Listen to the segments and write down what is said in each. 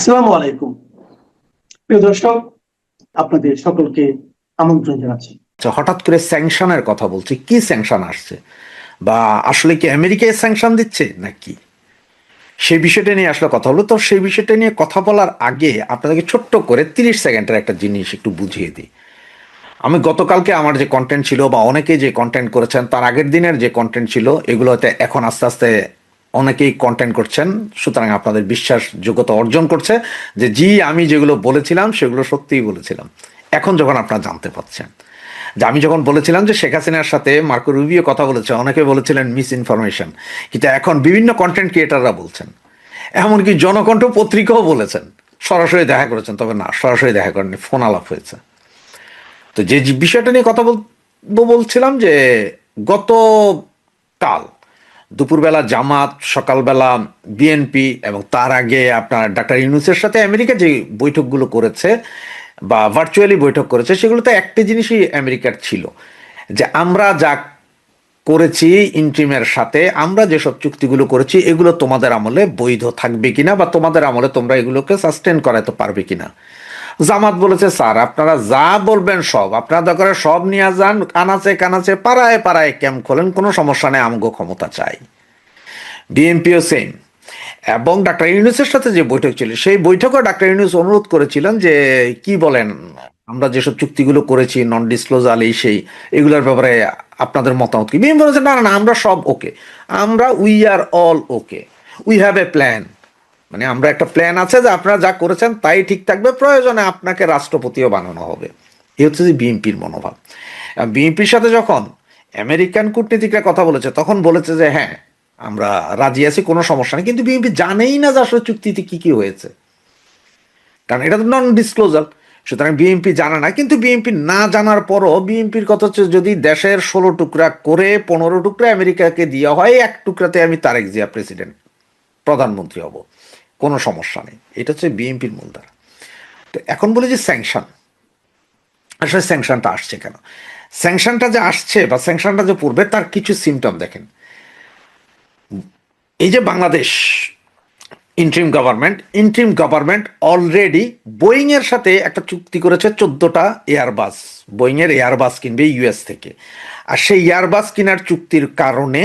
আসসালামু আলাইকুম। প্রিয় দর্শক, আপনাদের সকলকে আমন্ত্রণ জানাচ্ছি। আচ্ছা হঠাৎ করে স্যাংশনের কথা কি স্যাংশন আসছে? বা আসলে কি আমেরিকায় স্যাংশন দিচ্ছে নাকি? সেই বিষয়টা নিয়ে আসলে কথা হলো। তো সেই বিষয়টা নিয়ে কথা বলার আগে আপনাদেরকে ছোট্ট করে তিরিশ সেকেন্ডের একটা জিনিস একটু বুঝিয়ে দিই। আমি গতকালকে আমার যে কন্টেন্ট ছিল বা অনেকেই যে কন্টেন্ট করেছেন, তার আগের দিনের যে কন্টেন্ট ছিল, এগুলোতে এখন আস্তে আস্তে অনেকেই কন্টেন্ট করছেন, সুতরাং আপনাদের বিশ্বাস যোগ্যতা অর্জন করছে যে, জি, আমি যেগুলো বলেছিলাম, সেগুলো সত্যিই বলেছিলাম। এখন যখন আপনারা জানতে পারছেন যে আমি যখন বলেছিলাম যে শেখ হাসিনার সাথে মার্কো রুবিও কথা বলেছে, অনেকে বলেছিলেন মিস ইনফরমেশন কিন্তু এখন বিভিন্ন কন্টেন্ট ক্রিয়েটাররা বলছেন। এমনকি জনকণ্ঠ পত্রিকাও বলেছেন। সরাসরি দেখা করেছেন, তবে না, সরাসরি দেখা করেননি ফোন আলাপ হয়েছে। তো যে যে বিষয়টা নিয়ে কথা বলব বলছিলাম যে গত কাল দুপুরবেলা জামাত, সকালবেলা বিএনপি এবং তার আগে আপনার ডাক্তার ইউনুসের সাথে আমেরিকা যে বৈঠকগুলো করেছে বা ভার্চুয়ালি বৈঠক করেছে, সেগুলোতে একটা জিনিসই আমেরিকার ছিল, যে আমরা যা করেছি ইন্ট্রিমের সাথে, আমরা যেসব চুক্তিগুলো করেছি, এগুলো তোমাদের আমলে বৈধ থাকবে কিনা বা তোমাদের আমলে তোমরা এগুলোকে সাস্টেন করাতে পারবে কিনা। জামাত বলেছে, স্যার, আপনারা যা বলবেন সব, আপনারা দরকার সব নিয়ে যান, কানাচে কানাচে, পাড়ায় পাড়ায় ক্যাম্প খোলেন, কোনো সমস্যা নেই, আমগো ক্ষমতা চাই। বিএনপিও সেম এবং ডাক্তার ইউনুসের সাথে যে বৈঠক ছিল, সেই বৈঠকে ডাক্তার ইউনুস অনুরোধ করেছিলেন যে, কি বলেন, আমরা যেসব চুক্তিগুলো করেছি নন ডিসক্লোজাল এই সেই, এগুলোর ব্যাপারে আপনাদের মতামত কি? বিএনপি বলেছে, না না আমরা সব ওকে আমরা we are all okay we have a plan মানে আমরা একটা প্ল্যান আছে যে আপনারা যা করেছেন তাই ঠিক থাকবে, প্রয়োজনে আপনাকে রাষ্ট্রপতিও বানানো হবে। এই হচ্ছে যে বিএনপির মনোভাব। বিএনপির সাথে যখন আমেরিকান কূটনীতিকরা কথা বলেছে, তখন বলেছে যে হ্যাঁ আমরা রাজি আছি, কোনো সমস্যা নেই। কিন্তু বিএনপি জানেই না যে আসলে চুক্তিতে কি কি হয়েছে। কারণ এটা তো নন ডিসক্লোজার সুতরাং বিএনপি জানে না। কিন্তু বিএনপি না জানার পরও বিএনপির কথা হচ্ছে, যদি দেশের ষোলো টুকরা করে পনেরো টুকরা আমেরিকাকে দেওয়া হয়, এক টুকরাতে আমি তারেক জিয়া প্রেসিডেন্ট প্রধানমন্ত্রী হব। কোনো সমস্যা নেই। এটা হচ্ছে বিএনপির মূলধারা তো এখন বলি যে স্যাংশন আসলে স্যাংশনটা আসছে কেন? স্যাংশনটা যে আসছে বা স্যাংশনটা যে পড়বে, তার কিছু সিমটম দেখেন। এই যে Bangladesh interim government interim government already Boeing এর সাথে একটা চুক্তি করেছে চোদ্দটা এয়ারবাস বোয়িং এর এয়ারবাস কিনবে ইউএস থেকে। আর সেই এয়ারবাস কেনার চুক্তির কারণে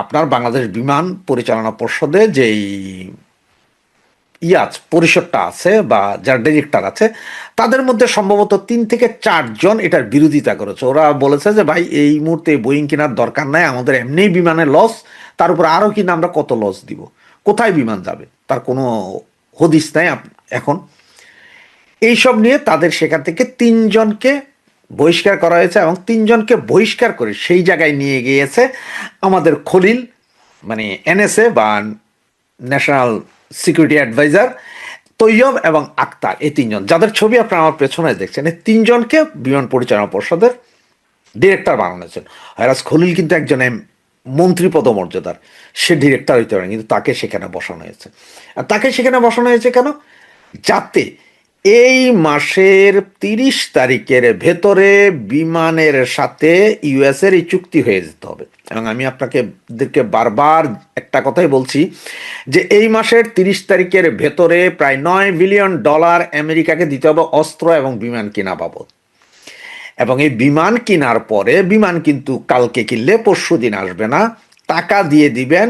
আপনার বাংলাদেশ বিমান পরিচালনা পর্ষদে যেই ইয়াজ পরিষদটা আছে বা যার ডিরেক্টর আছে, তাদের মধ্যে সম্ভবত তিন থেকে চারজন এটার বিরোধিতা করেছে। ওরা বলেছে যে, ভাই, এই মুহূর্তে বোয়িং কেনার দরকার নাই, আমাদের এমনি বিমানে লস তার উপর আরও কিনা আমরা কত লস দিব? কোথায় বিমান যাবে? তার কোনো হদিস নাই এখন। এইসব নিয়ে তাদের সেখান থেকে তিনজনকে বহিষ্কার করা হয়েছে এবং তিনজনকে বহিষ্কার করে সেই জায়গায় নিয়ে গিয়েছে আমাদের খলিল মানে এনএসএ বা ন্যাশনাল সিকিউরিটি অ্যাডভাইজার তৈয়ব এবং আক্তার, এই তিনজন। যাদের ছবি আপনারা আমার পেছনে দেখছেন, এই তিনজনকে বিমান পরিচালনা পর্ষদের ডিরেক্টর বানানো হয়েছেন হেরাজ খলিল কিন্তু একজন মন্ত্রী পদমর্যাদার। সে ডিরেক্টর হইতে পারে কিন্তু তাকে সেখানে বসানো হয়েছে। আর তাকে সেখানে বসানো হয়েছে কেন? যাতে এই মাসের তিরিশ তারিখের ভেতরে বিমানের সাথে ইউএসের এই চুক্তি হয়ে যেতে হবে। এবং আমি আপনাকে বারবার একটা কথাই বলছি যে এই মাসের তিরিশ তারিখের ভেতরে প্রায় নয় বিলিয়ন ডলার আমেরিকাকে দিতে হবে অস্ত্র এবং বিমান কেনা বাবদ। এবং এই বিমান কেনার পরে, বিমান কিন্তু কালকে কিনলে, পরশু দিন আসবে না, টাকা দিয়ে দিবেন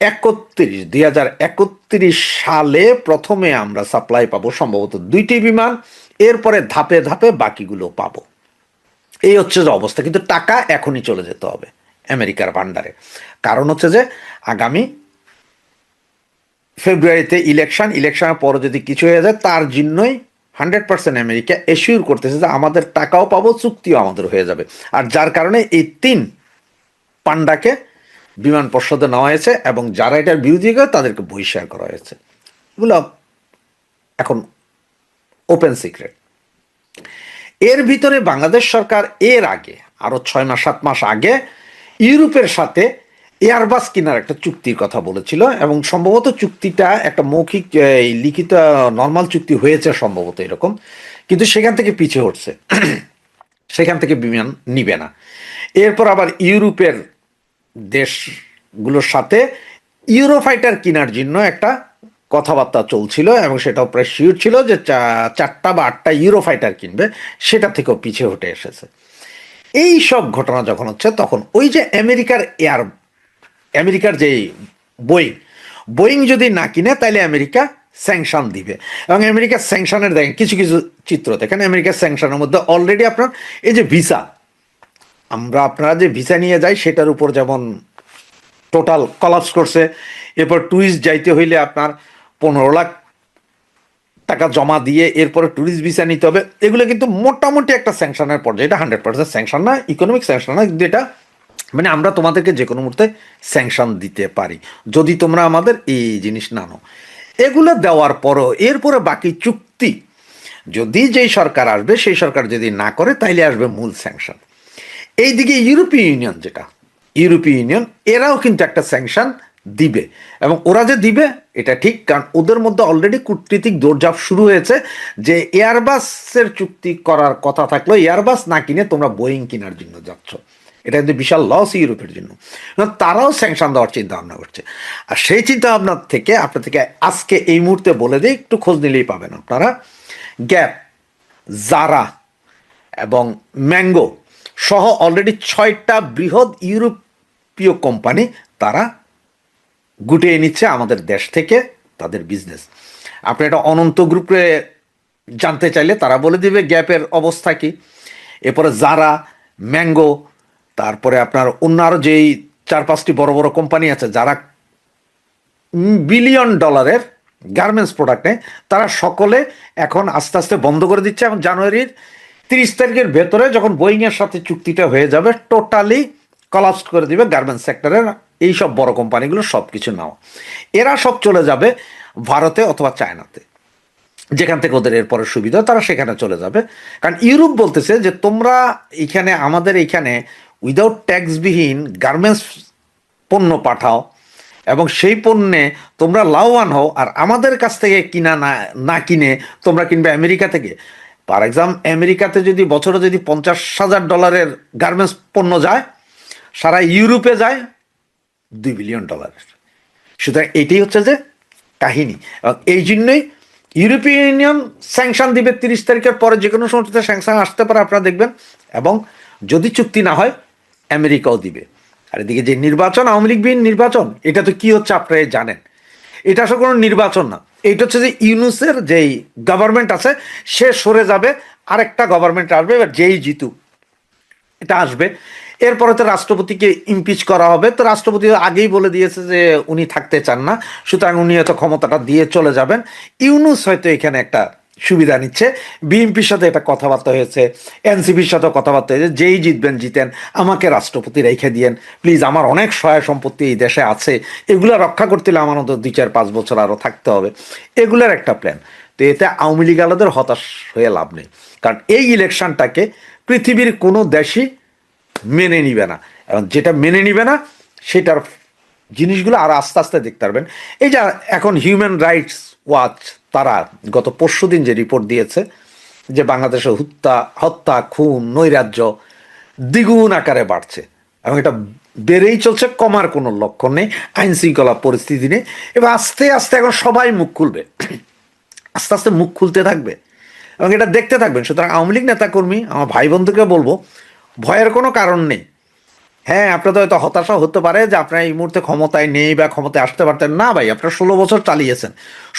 একত্রিশ, দুই হাজার একত্রিশ সালে প্রথমে আমরা সাপ্লাই পাবো সম্ভবত দুইটি বিমান, এরপরে ধাপে ধাপে বাকিগুলো পাবো। এই হচ্ছে যে অবস্থা, কিন্তু টাকা এখনই চলে যেতে হবে আমেরিকার ভান্ডারে কারণ হচ্ছে যে আগামী ফেব্রুয়ারিতে ইলেকশন ইলেকশনের পরে যদি কিছু হয়ে যায়, তার জন্যই হান্ড্রেড পার্সেন্ট আমেরিকা এসিউর করতেছে যে আমাদের টাকাও পাবো, চুক্তিও আমাদের হয়ে যাবে। আর যার কারণে এই তিন পান্ডাকে বিমান পর্ষদে নেওয়া হয়েছে এবং যারা এটার বিরোধী করে তাদেরকে বহিষ্কার করা হয়েছে। এগুলো এখন ওপেন সিক্রেট এর ভিতরে বাংলাদেশ সরকার এর আগে, আরও ছয় মাস, সাত মাস আগে ইউরোপের সাথে এয়ারবাস কেনার একটা চুক্তির কথা বলেছিল এবং সম্ভবত চুক্তিটা একটা মৌখিক লিখিত নর্মাল চুক্তি হয়েছে সম্ভবত এরকম, কিন্তু সেখান থেকে পিছিয়ে উঠছে সেখান থেকে বিমান নিবে না। এরপর আবার ইউরোপের দেশগুলোর সাথে ইউরোফাইটার কেনার জন্য একটা কথাবার্তা চলছিল এবং সেটাও প্রায় শিওর ছিল যে চারটা বা আটটা ইউরোফাইটার কিনবে, সেটা থেকেও পিছিয়ে হটে এসেছে। এই সব ঘটনা যখন হচ্ছে, তখন ওই যে আমেরিকার এয়ার, আমেরিকার যে বোয়িং বোয়িং যদি না কিনে তাহলে আমেরিকা স্যাংশন দিবে। এবং আমেরিকার স্যাংশনের দেখেন, কিছু কিছু চিত্র দেখেন। আমেরিকার স্যাংশনের মধ্যে অলরেডি আপনার এই যে ভিসা আমরা আপনারা যে ভিসা নিয়ে যাই, সেটার উপর যেমন টোটাল কলাপস করছে, এরপর ট্যুরিস্ট যাইতে হইলে আপনার পনেরো লাখ টাকা জমা দিয়ে এরপরে ট্যুরিস্ট ভিসা নিতে হবে। এগুলো কিন্তু মোটামুটি একটা স্যাংশনের পর্যায়ে। এটা হান্ড্রেড পার্সেন্ট স্যাংশন না ইকোনমিক স্যাংশন না কিন্তু এটা মানে আমরা তোমাদেরকে যে কোনো মুহূর্তে স্যাংশন দিতে পারি, যদি তোমরা আমাদের এই জিনিস না নাও। এগুলো দেওয়ার পরও এরপরে বাকি চুক্তি, যদি যেই সরকার আসবে, সেই সরকার যদি না করে, তাইলে আসবে মূল স্যাংশন এইদিকে ইউরোপীয় ইউনিয়ন যেটা ইউরোপীয় ইউনিয়ন এরাও কিন্তু একটা স্যাংশন দিবে। এবং ওরা যে দিবে, এটা ঠিক, কারণ ওদের মধ্যে অলরেডি কূটনীতিক দৌড়ঝাঁপ শুরু হয়েছে যে এয়ারবাসের চুক্তি করার কথা থাকলেও এয়ারবাস না কিনে তোমরা বোয়িং কেনার জন্য যাচ্ছ। এটা কিন্তু বিশাল লস ইউরোপের জন্য। তারাও স্যাংশন দেওয়ার চিন্তা ভাবনা করছে। আর সেই চিন্তা ভাবনা থেকে আপনার থেকে আজকে এই মুহূর্তে বলে দিই, একটু খোঁজ নিলেই পাবেন আপনারা। গ্যাপ জারা এবং ম্যাঙ্গো সহ অলরেডি ছয়টা বৃহৎ ইউরোপীয় কোম্পানি তারা গুটিয়ে নিচ্ছে আমাদের দেশ থেকে তাদের বিজনেস আপনি এটা অনন্ত গ্রুপে জানতে চাইলে তারা বলে দিবে গ্যাপের অবস্থা কি। এরপরে জারা ম্যাঙ্গো তারপরে আপনার অন্য আরও যেই চার পাঁচটি বড় বড় কোম্পানি আছে, যারা বিলিয়ন ডলারের গার্মেন্টস প্রোডাক্টে তারা সকলে এখন আস্তে আস্তে বন্ধ করে দিচ্ছে। এবং জানুয়ারির তিরিশ তারিখের ভেতরে যখন বোয়িংয়ের সাথে চুক্তিটা হয়ে যাবে টোটালি কলাপস করে দিবে গার্মেন্টস সেক্টরের এই সব বড় কোম্পানিগুলো সব কিছু নাও। এরা সব চলে যাবে ভারতে অথবা চায়নাতে। যেখান থেকে ওদের এরপরে সুবিধা, তারা সেখানে চলে যাবে। কারণ ইউরোপ বলতেছে যে, তোমরা এখানে, আমাদের এখানে উইদাউট ট্যাক্সবিহীন গার্মেন্টস পণ্য পাঠাও এবং সেই পণ্যে তোমরা লাভবান হও, আর আমাদের কাছ থেকে কিনা না না কিনে তোমরা কিনবে আমেরিকা থেকে। ফর এক্সাম্পল আমেরিকাতে যদি বছরে যদি পঞ্চাশ হাজার ডলারের গার্মেন্টস পণ্য যায়, সারা ইউরোপে যায়, দুই বিলিয়ন ডলারের সুতরাং এটাই হচ্ছে যে কাহিনী। এবং এই জন্যই ইউরোপীয় ইউনিয়ন স্যাংশন দিবে তিরিশ তারিখের পরে যে কোনো সময়তে স্যাংশন আসতে পারে, আপনারা দেখবেন। এবং যদি চুক্তি না হয় আমেরিকাও দিবে। আর এদিকে যে নির্বাচন, আওয়ামী লীগবিহীন নির্বাচন, এটা তো কি হচ্ছে আপনারা জানেন। এটা আসলে কোনো নির্বাচন না। এটা হচ্ছে যে ইউনুসের যেই গভর্নমেন্ট আছে, সে সরে যাবে, আরেকটা গভর্নমেন্ট আসবে, এবার যেই জিতুক এটা আসবে। এরপরে তো রাষ্ট্রপতিকে ইমপিচ করা হবে। তো রাষ্ট্রপতি আগেই বলে দিয়েছে যে উনি থাকতে চান না, সুতরাং উনি হয়তো ক্ষমতাটা দিয়ে চলে যাবেন। ইউনুস হয়তো এখানে একটা সুবিধা নিচ্ছে। বিএনপির সাথে এটা কথাবার্তা হয়েছে, এনসিপির সাথে কথাবার্তা হয়েছে, যেই জিতবেন, জিতেন, আমাকে রাষ্ট্রপতি রেখে দিয়েন। প্লিজ, আমার অনেক সহায় সম্পত্তি এই দেশে আছে। এগুলো রক্ষা করতে হলে আমার দুই, চার, পাঁচ বছর আরও থাকতে হবে। এগুলোর একটা প্ল্যান তো এতে আওয়ামী লীগ আলাদের হতাশ হয়ে লাভ নেই। কারণ এই ইলেকশনটাকে পৃথিবীর কোনো দেশই মেনে নিবে না। এবং যেটা মেনে নিবে না, সেটার জিনিসগুলো আরও আস্তে আস্তে দেখতে পারবেন। এই যে এখন হিউম্যান রাইটস ওয়াচ তারা গত পরশু দিন যে রিপোর্ট দিয়েছে যে বাংলাদেশে হত্যা হত্যা, খুন, নৈরাজ্য দ্বিগুণ আকারে বাড়ছে এবং এটা বেড়েই চলছে, কমার কোনো লক্ষণ নেই আইন শৃঙ্খলা পরিস্থিতি নেই এবার আস্তে আস্তে এখন সবাই মুখ খুলবে, আস্তে আস্তে মুখ খুলতে থাকবে এবং এটা দেখতে থাকবেন। সুতরাং আওয়ামী লীগ নেতাকর্মী, আমার ভাই বন্ধুকে বলব, ভয়ের কোনো কারণ নেই। হ্যাঁ আপনাদের হয়তো হতাশা হতে পারে যে আপনার এই মুহূর্তে ক্ষমতায় নেই বা ক্ষমতায় আসতে পারতেন না ভাই। আপনার ষোলো বছর চালিয়েছেন।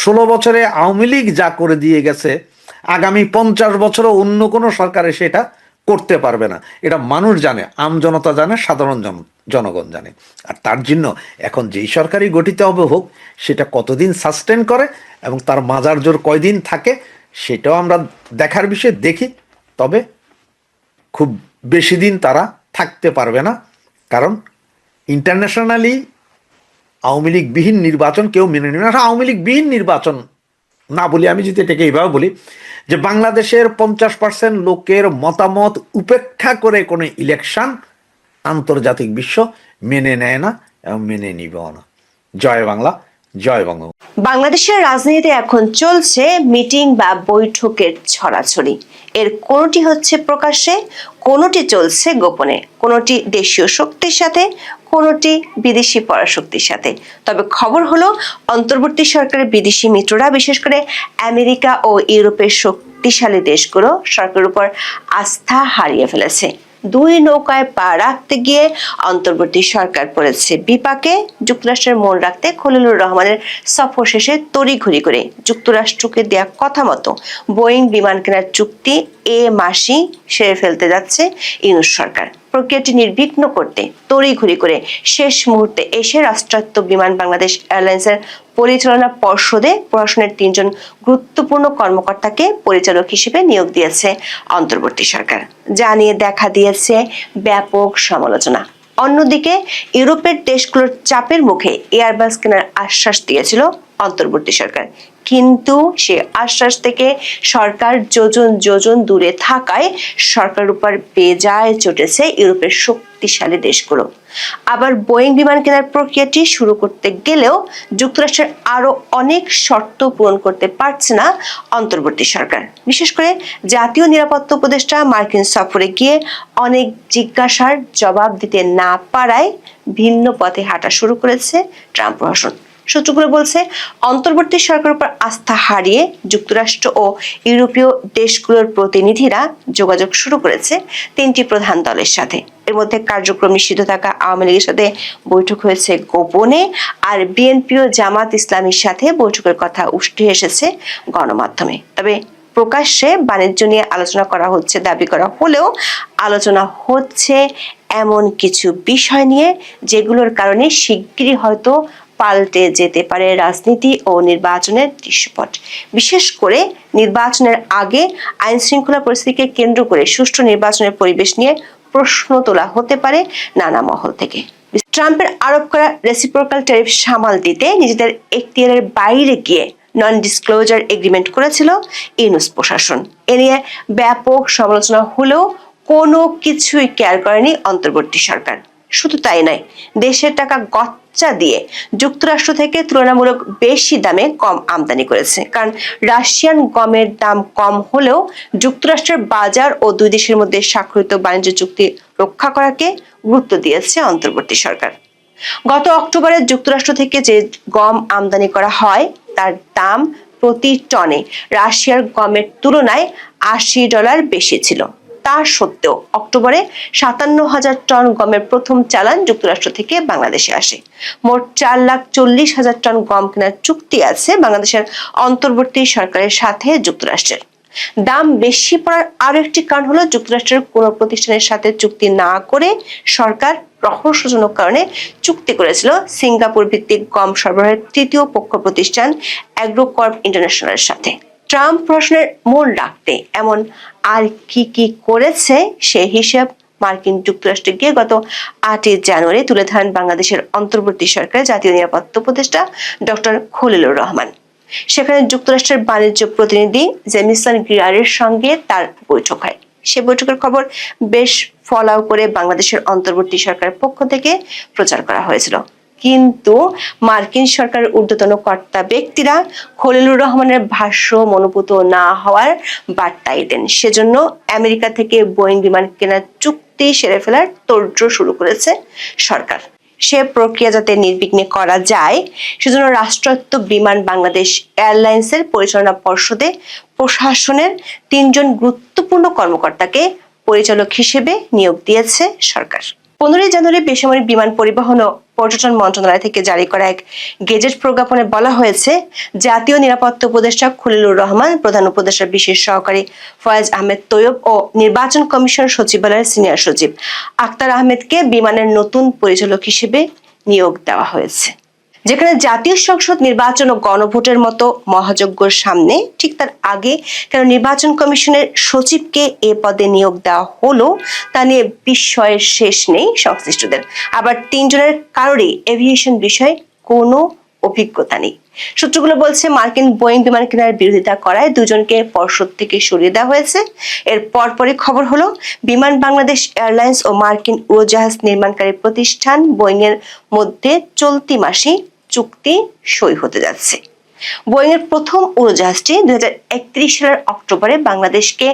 ষোলো বছরে আওয়ামী লীগ যা করে দিয়ে গেছে, আগামী পঞ্চাশ বছরও অন্য কোনো সরকারে সেটা করতে পারবে না। এটা মানুষ জানে, আম জনতা জানে, সাধারণ জন জনগণ জানে। আর তার জন্য এখন যেই সরকারই গঠিত হবে হোক, সেটা কতদিন সাস্টেন করে এবং তার মাজার জোর কয়দিন থাকে, সেটাও আমরা দেখার বিষয়ে দেখি। তবে খুব বেশি দিন তারা থাকতে পারবে না। কারণ ইন্টারন্যাশনালি আওয়ামী লীগবিহীন নির্বাচন কেউ মেনে নেবে না। আওয়ামী লীগ বিহীন নির্বাচন না বলি, আমি যদি এটাকে এইভাবে বলি, যে বাংলাদেশের পঞ্চাশ পার্সেন্ট লোকের মতামত উপেক্ষা করে কোনো ইলেকশন আন্তর্জাতিক বিশ্ব মেনে নেয় না এবং মেনে নিবেও না। জয় বাংলা, জয় বঙ্গ বাংলাদেশের রাজনীতিতে এখন চলছে মিটিং বা বৈঠকের ছড়াছড়ি। এর কোনটি হচ্ছে প্রকাশ্যে কোনোটি চলছে গোপনে, কোনোটি দেশীয় শক্তির সাথে, কোনোটি বিদেশি পরাশক্তির সাথে। তবে খবর হলো, অন্তর্বর্তী সরকারের বিদেশি মিত্ররা, বিশেষ করে আমেরিকা ও ইউরোপের শক্তিশালী দেশগুলো সরকারের উপর আস্থা হারিয়ে ফেলেছে। দুই নৌকায় পা রাখতে গিয়ে অন্তর্বর্তী সরকার পড়েছে। বিপাকে যুক্তরাষ্ট্রের মন রাখতে খলিলুর রহমানের সফর শেষে তড়িঘড়ি করে যুক্তরাষ্ট্রকে দেয়া কথা মতো বোয়িং বিমান কেনার চুক্তি এ মাসি সেরে ফেলতে যাচ্ছে ইউনুস সরকার। প্রক্রিয়াটি নির্বিঘ্ন করতে, তড়িঘড়ি করে শেষ মুহূর্তে এসে রাষ্ট্রায়ত্ত বিমান বাংলাদেশ এয়ারলাইন্সের পরিচালনা পর্ষদে প্রশাসনের তিনজন গুরুত্বপূর্ণ কর্মকর্তাকে পরিচালক হিসেবে নিয়োগ দিয়েছে অন্তর্বর্তী সরকার। যা নিয়ে দেখা দিয়েছে ব্যাপক সমালোচনা। অন্যদিকে, ইউরোপের দেশগুলোর চাপের মুখে এয়ারবাস কেনার আশ্বাস দিয়েছিল অন্তর্বর্তী সরকার। কিন্তু সে আশ্বাস থেকে সরকার যোজন যোজন দূরে থাকায় সরকার উপর বেজায় চটেছে ইউরোপের শক্তিশালী দেশগুলো। আবার বোয়িং বিমান কেনার প্রক্রিয়াটি শুরু করতে গেলেও যুক্তরাষ্ট্রের আরও অনেক শর্ত পূরণ করতে পারছে না অন্তর্বর্তী সরকার। বিশেষ করে জাতীয় নিরাপত্তা উপদেষ্টা মার্কিন সফরে গিয়ে অনেক জিজ্ঞাসার জবাব দিতে না পারায় ভিন্ন পথে হাঁটা শুরু করেছে ট্রাম্প প্রশাসন সূত্রগুলো বলছে, অন্তর্বর্তী সরকারের উপর আস্থা হারিয়ে যুক্তরাষ্ট্র ও ইউরোপীয় দেশগুলোর প্রতিনিধিরা যোগাযোগ শুরু করেছে তিনটি প্রধান দলের সাথে। এর মধ্যে কার্যক্রম নিষিদ্ধ থাকা আওয়ামী লীগের সাথে বৈঠক হয়েছে গোপনে আর বিএনপি ও জামাত ইসলামীর সাথে বৈঠকের কথা উঠে এসেছে গণমাধ্যমে। তবে প্রকাশ্যে বাণিজ্য নিয়ে আলোচনা করা হচ্ছে, দাবি করা হলেও আলোচনা হচ্ছে এমন কিছু বিষয় নিয়ে যেগুলোর কারণে শিগগিরই হয়তো পাল্টে যেতে পারে রাজনীতি ও নির্বাচনের দৃশ্যপট। বিশেষ করে নির্বাচনের আগে আইন শৃঙ্খলা পরিস্থিতিকে কেন্দ্র করে সুষ্ঠু নির্বাচনের পরিবেশ নিয়ে প্রশ্ন তোলা হতে পারে নানা মহল থেকে। ট্রাম্পের আরোপ করা রেসিপ্রোকাল ট্যারিফ সামাল দিতে নিজেদের এখতিয়ারের বাইরে গিয়ে নন ডিসক্লোজার এগ্রিমেন্ট করেছিল ইউনুস প্রশাসন। এ নিয়ে ব্যাপক সমালোচনা হলেও কোনো কিছুই কেয়ার করেনি অন্তর্বর্তী সরকার। শুধু তাই নয়, দেশের টাকা গচ্চা দিয়ে যুক্তরাষ্ট্র থেকে তুলনামূলক বেশি দামে কম আমদানি করেছে। কারণ রাশিয়ান গমের দাম কম হলেও যুক্তরাষ্ট্রের বাজার ও দুই দেশের মধ্যে স্বাক্ষরিত বাণিজ্য চুক্তি রক্ষা করাকে গুরুত্ব দিয়েছে অন্তর্বর্তী সরকার। গত অক্টোবরে যুক্তরাষ্ট্র থেকে যে গম আমদানি করা হয়, তার দাম প্রতি টনে রাশিয়ার গমের তুলনায় আশি ডলার বেশি ছিল। তা সত্ত্বেও অক্টোবরে সাতান্ন হাজার টন গমের প্রথম চালান যুক্তরাষ্ট্র থেকে বাংলাদেশে আসে। মোট চার লাখ চল্লিশ হাজার টন গম কেনার চুক্তি আছে বাংলাদেশের অন্তর্বর্তী সরকারের সাথে যুক্তরাষ্ট্রের। দাম বেশি পড়ার আরও একটি কারণ হলো যুক্তরাষ্ট্রের কোনো প্রতিষ্ঠানের সাথে চুক্তি না করে সরকার রহস্যজনক কারণে চুক্তি করেছিল সিঙ্গাপুর ভিত্তিক গম সরবরাহের তৃতীয় পক্ষ প্রতিষ্ঠান অ্যাগ্রোকর্প ইন্টারন্যাশনালের সাথে। ট্রাম্প প্রশ্নের মূল রাখতে এমন আর কি কি করেছে সে হিসাব মার্কিন যুক্তরাষ্ট্রে গিয়ে গত আটই জানুয়ারি তুলে ধরেন বাংলাদেশের অন্তর্বর্তী সরকারের জাতীয় নিরাপত্তা উপদেষ্টা ডক্টর খলিলুর রহমান। সেখানে যুক্তরাষ্ট্রের বাণিজ্য প্রতিনিধি জেমিসন গ্রিয়ারের সঙ্গে তার বৈঠক হয়। সে বৈঠকের খবর বেশ ফলাও করে বাংলাদেশের অন্তর্বর্তী সরকারের পক্ষ থেকে প্রচার করা হয়েছিল। কিন্তু মার্কিন সরকারের ঊর্ধ্বতন কর্তা ব্যক্তিরা খলিলুর রহমানের ভাষ্য মনোপুত না হওয়ার বার্তাই দেন সেজন্য আমেরিকা থেকে বোয়িং বিমান কেনার চুক্তি সেরে ফেলার তোড়জোড় শুরু করেছে সরকার। সে প্রক্রিয়া যাতে নির্বিঘ্নে করা যায়, সেজন্য রাষ্ট্রায়ত্ত বিমান বাংলাদেশ এয়ারলাইন্সের পরিচালনা পর্ষদে প্রশাসনের তিনজন গুরুত্বপূর্ণ কর্মকর্তাকে পরিচালক হিসেবে নিয়োগ দিয়েছে সরকার। পনেরোই জানুয়ারি বেসামরিক বিমান পরিবহন ও পর্যটন মন্ত্রণালয় থেকে জারি করা এক গেজেট প্রজ্ঞাপনে বলা হয়েছে, জাতীয় নিরাপত্তা উপদেষ্টা খলিলুর রহমান, প্রধান উপদেষ্টা বিশেষ সহকারী ফয়েজ আহমেদ তৈয়ব ও নির্বাচন কমিশন সচিবালয়ের সিনিয়র সচিব আক্তার আহমেদকে বিমানের নতুন পরিচালক হিসেবে নিয়োগ দেওয়া হয়েছে। যেখানে জাতীয় সংসদ নির্বাচন ও গণভোটের মতো মহাযজ্ঞর সামনে ঠিক তার আগে কেন নির্বাচন কমিশনের সচিবকে এ পদে নিয়োগ দেওয়া হলো, তা নিয়ে বিস্ময়ের শেষ নেই সংশ্লিষ্টদের। আবার তিনজনের কারোরই এভিয়েশন বিষয়ে কোনো অভিজ্ঞতা নেই। সূত্রগুলো বলছে, মার্কিন বোয়িং বিমান কেনার বিরোধিতা করায় দুজনকে পর্ষদ থেকে সরিয়ে দেওয়া হয়েছে। এর পরপরই খবর হলো, বিমান বাংলাদেশ এয়ারলাইন্স ও মার্কিন উড়োজাহাজ নির্মাণকারী প্রতিষ্ঠান বোয়িং এর মধ্যে চলতি মাসে চুক্তি সই হতে যাচ্ছে। বোয়িং এর প্রথম উড়োজাহাজটি দু হাজার একত্রিশ সালের অক্টোবরে বাংলাদেশকে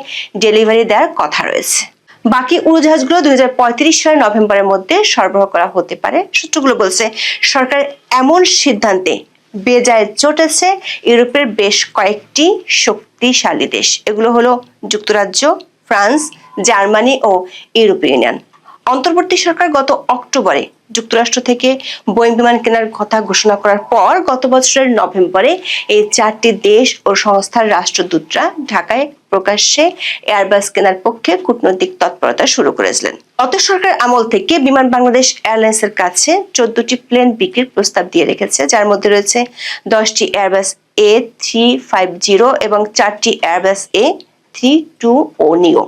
ডেলিভারি দেওয়ার কথা রয়েছে। বাকি উড়োজাহাজগুলো দু হাজার পঁয়ত্রিশ সালের নভেম্বরের মধ্যে সরবরাহ করা হতে পারে। সূত্রগুলো বলছে, সরকার এমন সিদ্ধান্তে বেজায় চটেছে ইউরোপের বেশ কয়েকটি শক্তিশালী দেশ। এগুলো হলো যুক্তরাজ্য, ফ্রান্স, জার্মানি ও ইউরোপীয় ইউনিয়ন। অন্তর্বর্তী সরকার গত অক্টোবরে যুক্তরাষ্ট্র থেকে বোয়িং বিমান কেনার কথা ঘোষণা করার পর গত বছরের নভেম্বরে এই চারটি দেশ ও সংস্থার রাষ্ট্রদূতরা ঢাকায় প্রকাশ্যে এয়ারবাস কেনার পক্ষে কূটনৈতিক তৎপরতা শুরু করেছিলেন। অত সরকার আমল থেকে বিমান বাংলাদেশ এয়ারলাইন্সের কাছে চোদ্দটি প্লেন বিক্রির প্রস্তাব দিয়ে রেখেছে, যার মধ্যে রয়েছে দশটি Airbus A three five zero এবং চারটি Airbus A three two oh neo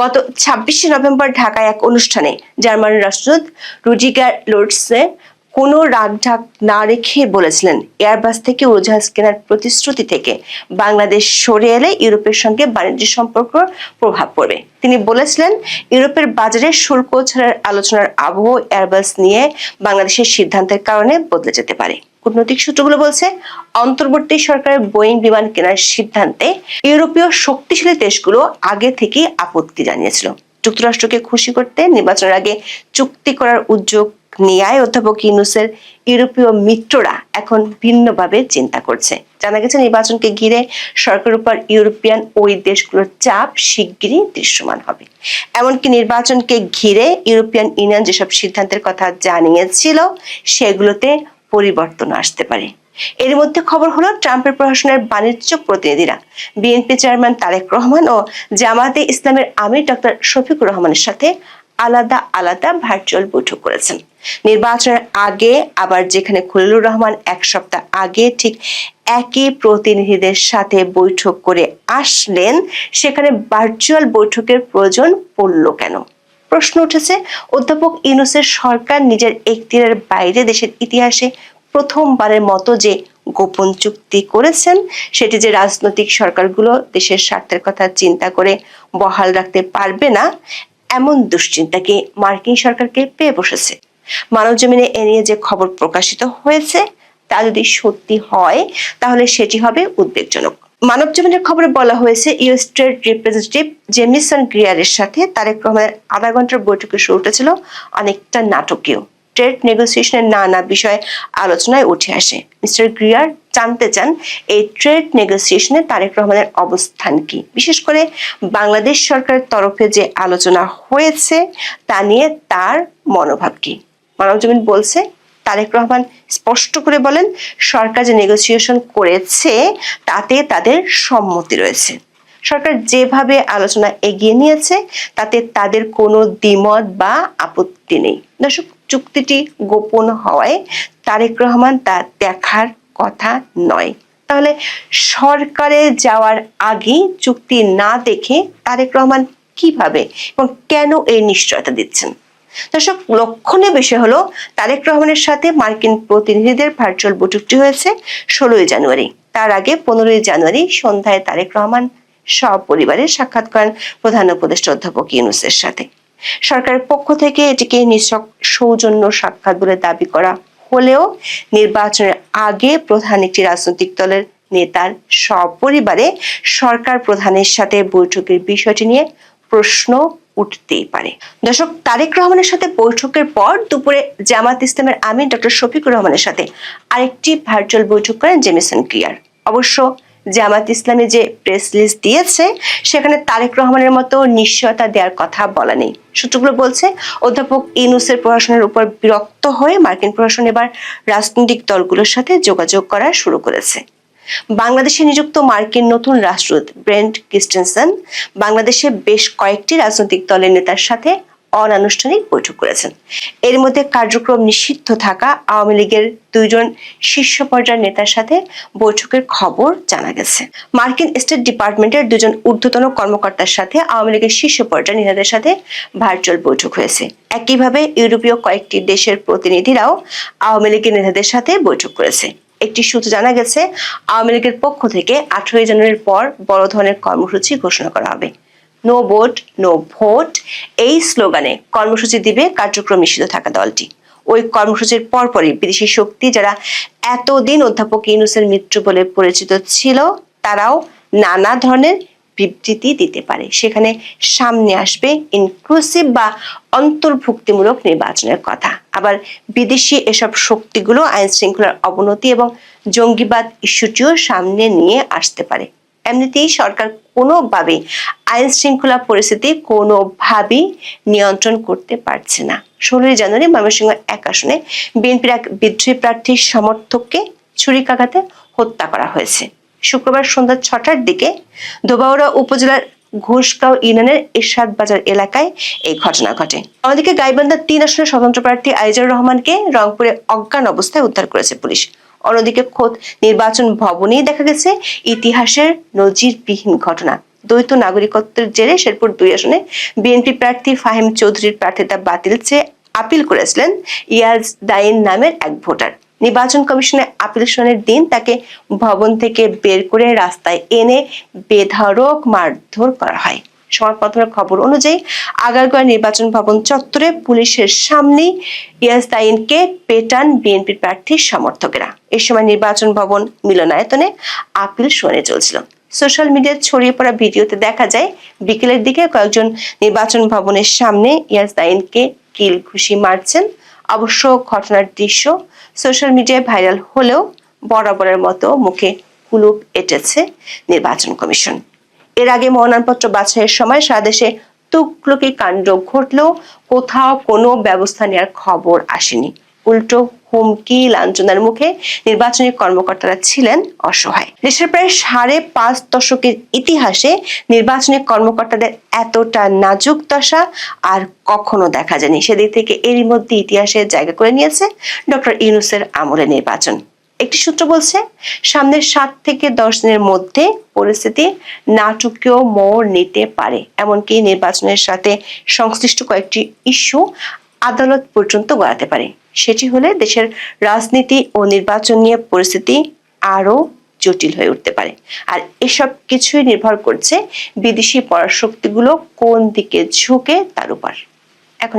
গত ছাব্বিশে নভেম্বর ঢাকায় এক অনুষ্ঠানে জার্মান রাষ্ট্রদূত রুডিগার লোর্ডসে কোনো রাগঢাক না রেখে বলেছিলেন, এয়ারবাস থেকে উড়োজাহাজ কেনার প্রতিশ্রুতি থেকে বাংলাদেশ সরে এলে ইউরোপের সঙ্গে বাণিজ্য সম্পর্ক প্রভাব পড়বে। তিনি বলেছিলেন, ইউরোপের বাজারে শুল্ক ছাড়ার আলোচনার আবহ এয়ারবাস নিয়ে বাংলাদেশের সিদ্ধান্তের কারণে বদলে যেতে পারে। কূটনৈতিক সূত্রগুলো বলছে, অন্তর্বর্তী সরকারের বোয়িং বিমান কেনার সিদ্ধান্তে ইউরোপীয় শক্তিশালী দেশগুলো আগে থেকেই আপত্তি জানিয়েছিল। যুক্তরাষ্ট্রকে খুশি করতে নির্বাচনের আগে চুক্তি করার উদ্যোগ অধ্যাপক ইউরোপীয় মিত্ররা এখন ভিন্নভাবে চিন্তা করছে। জানা গেছে, নির্বাচনকে ঘিরে সরকারের উপর ইউরোপিয়ান ওই দেশগুলোর চাপ শিগগিরই দৃশ্যমান হবে। এমনকি নির্বাচনকে ঘিরে ইউরোপিয়ান ইউনিয়ন যেসব সিদ্ধান্তের কথা জানিয়েছিল, সেগুলোতে পরিবর্তন আসতে পারে। এর মধ্যে খবর হলো, ট্রাম্পের প্রশাসনের বাণিজ্য প্রতিনিধিরা বিএনপি চেয়ারম্যান তারেক রহমান ও জামাতে ইসলামের আমির ডক্টর শফিকুর রহমানের সাথে আলাদা আলাদা ভার্চুয়াল বৈঠক করেছেন। নির্বাচনের আগে আবার যেখানে খলিলুর রহমান এক সপ্তাহ আগে ঠিক একই প্রতিনিধিদের সাথে বৈঠক করে আসলেন, সেখানে ভার্চুয়াল বৈঠকের প্রয়োজন পড়ল কেন? প্রশ্ন উঠেছে, অধ্যাপক ইউনুসের সরকার নিজের এখতিয়ারের বাইরে দেশের ইতিহাসে প্রথমবারের মতো যে গোপন চুক্তি করেছেন, সেটি যে রাজনৈতিক সরকারগুলো দেশের স্বার্থের কথা চিন্তা করে বহাল রাখতে পারবে না, এমন দুশ্চিন্তাকে মার্কিন সরকারকে পেয়ে বসেছে? মানব জমিনে এ নিয়ে যে খবর প্রকাশিত হয়েছে, তা যদি সত্যি হয়, তাহলে সেটি হবে উদ্বেগজনক। মানব জীবনের খবরে বলা হয়েছে, ইউএস ট্রেড রিপ্রেজেন্টেটিভ জেমিসন গ্রিয়ারের সাথে তারেক রহমানের আধা ঘণ্টার বৈঠকের শুরুটা ছিল অনেকটা নাটকীয়। ট্রেড নেগোসিয়েশনের নানা বিষয়ে আলোচনায় উঠে আসে। মিস্টার গ্রিয়ার জানতে চান, এই ট্রেড নেগোসিয়েশনে তারেক রহমানের অবস্থান কি? বিশেষ করে বাংলাদেশ সরকারের তরফে যে আলোচনা হয়েছে, তা নিয়ে তার মনোভাব কি? মানবজমিন বলছে তারেক রহমান স্পষ্ট করে বলেন, সরকার যে নেগোসিয়েশন করেছে, তাতে তাদের সম্মতি রয়েছে। সরকার যেভাবে আলোচনা এগিয়ে নিয়েছে, তাতে তাদের কোনো দ্বিমত বা আপত্তি নেই। দর্শক, চুক্তিটি গোপন হওয়ায় তারেক রহমান তা দেখার কথা নয়। তাহলে সরকারে যাওয়ার আগে চুক্তি না দেখে তারেক রহমান কীভাবে এবং কেন এই নিশ্চয়তা দিচ্ছেন? দর্শক, লক্ষণীয় বিষয় হলো, তারেক রহমানের সাথে মার্কিন প্রতিনিধিদের ভার্চুয়াল বৈঠকটি হয়েছে ষোলোই জানুয়ারি। তার আগে পনেরোই জানুয়ারি সন্ধ্যায় তারেক রহমান সপরিবারে সাক্ষাৎ করেন প্রধান উপদেষ্টা অধ্যাপক ইউনুসের সাথে। সরকারের পক্ষ থেকে এটিকে নিছক সৌজন্য সাক্ষাৎ বলে দাবি করা হলেও নির্বাচনের আগে প্রধান একটি রাজনৈতিক দলের নেতার সপরিবারে সরকার প্রধানের সাথে বৈঠকের বিষয়টি নিয়ে প্রশ্ন উঠতেই পারে। দর্শক, তারেক রহমানের সাথে বৈঠকের পর দুপুরে জামাত ইসলামের আমির ডক্টর শফিকুর রহমানের সাথে আরেকটি ভার্চুয়াল বৈঠক করেন জেমিসন ক্রিয়ার। অবশ্য জামাত ইসলামী যে প্রেস লিস্ট দিয়েছে, সেখানে তারেক রহমানের মতো নিশ্চয়তা দেওয়ার কথা বলা নেই। সূত্রগুলো বলছে, অধ্যাপক ইনুসের প্রশাসনের উপর বিরক্ত হয়ে মার্কিন প্রশাসন এবার রাজনৈতিক দলগুলোর সাথে যোগাযোগ করা শুরু করেছে। বাংলাদেশে নিযুক্ত মার্কিন নতুন রাষ্ট্রদূত ব্রেন্ট ক্রিস্টেনসন বাংলাদেশে বেশ কয়েকটি রাজনৈতিক দলের নেতার সাথে অনানুষ্ঠানিক বৈঠক করেছেন। এর মধ্যে কার্যক্রম নিষিদ্ধ থাকা আওয়ামী লীগের দুইজন শীর্ষ পর্যায়ের নেতার সাথে বৈঠকের খবর জানা গেছে। মার্কিন স্টেট ডিপার্টমেন্টের দুজন ঊর্ধ্বতন কর্মকর্তার সাথে আওয়ামী লীগের শীর্ষ পর্যায়ের নেতাদের সাথে ভার্চুয়াল বৈঠক হয়েছে। একইভাবে ইউরোপীয় কয়েকটি দেশের প্রতিনিধিরাও আওয়ামী লীগের নেতাদের সাথে বৈঠক করেছে। একটি সূত্রে জানা গেছে, আওয়ামী লীগের পক্ষ থেকে আঠারোই জানুয়ারির পর বড় ধরনের কর্মসূচি ঘোষণা করা হবে। নো ভোট নো ভোট এই স্লোগানে কর্মসূচি দিবে কার্যক্রম নিষিদ্ধ থাকা দলটি। ওই কর্মসূচির পরপরই বিদেশি শক্তি যারা এতদিন অধ্যাপক ইউনুসের মিত্র বলে পরিচিত ছিল, তারাও নানা ধরনের বিবৃতি দিতে পারে। সেখানে সামনে আসবে ইনক্লুসিভ বা অন্তর্ভুক্তিমূলক নির্বাচনের কথা। আবার বিদেশি এসব শক্তিগুলো আইন শৃঙ্খলার অবনতি এবং জঙ্গিবাদ ইস্যুটিও সামনে নিয়ে আসতে পারে। এমনিতেই সরকার কোনোভাবে আইন শৃঙ্খলা পরিস্থিতি কোনোভাবেই নিয়ন্ত্রণ করতে পারছে না। ষোলোই জানুয়ারি ময়মনসিংহ এক আসনে বিএনপির এক বিদ্রোহী প্রার্থীর সমর্থককে ছুরিকাঘাতে হত্যা করা হয়েছে। শুক্রবার সন্ধ্যা ছটার দিকে ধোবাউড়া উপজেলার ঘোষগাঁও ইউনিয়নের এরশাদ বাজার এলাকায় এই ঘটনা ঘটে। অন্যদিকে গাইবান্ধা তিন আসনের স্বতন্ত্র প্রার্থী আইজার রহমানকে রংপুরে অজ্ঞান অবস্থায় উদ্ধার করেছে পুলিশ। অন্যদিকে খোদ নির্বাচন ভবনেই দেখা গেছে ইতিহাসের নজিরবিহীন ঘটনা। দ্বৈত নাগরিকত্বের জেরে শেরপুর দুই আসনে বিএনপি প্রার্থী ফাহিম চৌধুরীর প্রার্থিতা বাতিল চেয়ে আপিল করেছিলেন ইয়াজ দাইন নামের এক ভোটার। নির্বাচন কমিশনের আপিল দিন তাকে ভবন থেকে বের করে রাস্তায় এনে বেধড়ক মারধর করা হয়। সংবাদপত্রের খবর অনুযায়ী আগারগাঁও নির্বাচন ভবন চত্বরে পুলিশের সামনেই ইয়াসদাইনকে পেটান বিএনপি প্রার্থীর সমর্থকেরা। এ সময় নির্বাচন ভবন মিলনায়তনে আপিল শুনানি চলছিল। সোশ্যাল মিডিয়ায় ছড়িয়ে পড়া ভিডিওতে দেখা যায়, বিকেলের দিকে কয়েকজন নির্বাচন ভবনের সামনে ইয়াসদাইনকে কিল ঘুষি মারছেন। অবশ্য ঘটনার দৃশ্য সোশ্যাল মিডিয়ায় ভাইরাল হলেও বরাবরের মতো মুখে কুলুপ এটেছে নির্বাচন কমিশন। এর আগে মনোনয়নপত্র বাছাইয়ের সময় সারা দেশে তুকলুকি কাণ্ড ঘটলেও কোথাও কোনো ব্যবস্থা নেওয়ার খবর আসেনি। উল্টো হুমকি লাঞ্ছনার মুখে নির্বাচনী কর্মকর্তারা ছিলেন অসহায়। দেশের প্রায় সাড়ে পাঁচ দশকের ইতিহাসে নির্বাচনী কর্মকর্তাদের এতটা নাজুক দশা আর কখনো দেখা যায়নি। সেদিক থেকে এরই মধ্যে ইতিহাসে জায়গা করে নিয়েছে ডক্টর ইউনুসের আমলে নির্বাচন। একটি সূত্র বলছে সামনের সাত থেকে দশ দিনের মধ্যে পরিস্থিতি নাটকীয় মোড় নিতে পারে। এমনকি নির্বাচনের সাথে সংশ্লিষ্ট কয়েকটি ইস্যু আদালত পর্যন্ত গড়াতে পারে। সেটি হলে দেশের রাজনীতি ও নির্বাচন নিয়ে পরিস্থিতি আরও জটিল হয়ে উঠতে পারে। আর এসব কিছুই নির্ভর করছে বিদেশি পরাশক্তিগুলো কোন দিকে ঝুঁকে তার উপর। এখন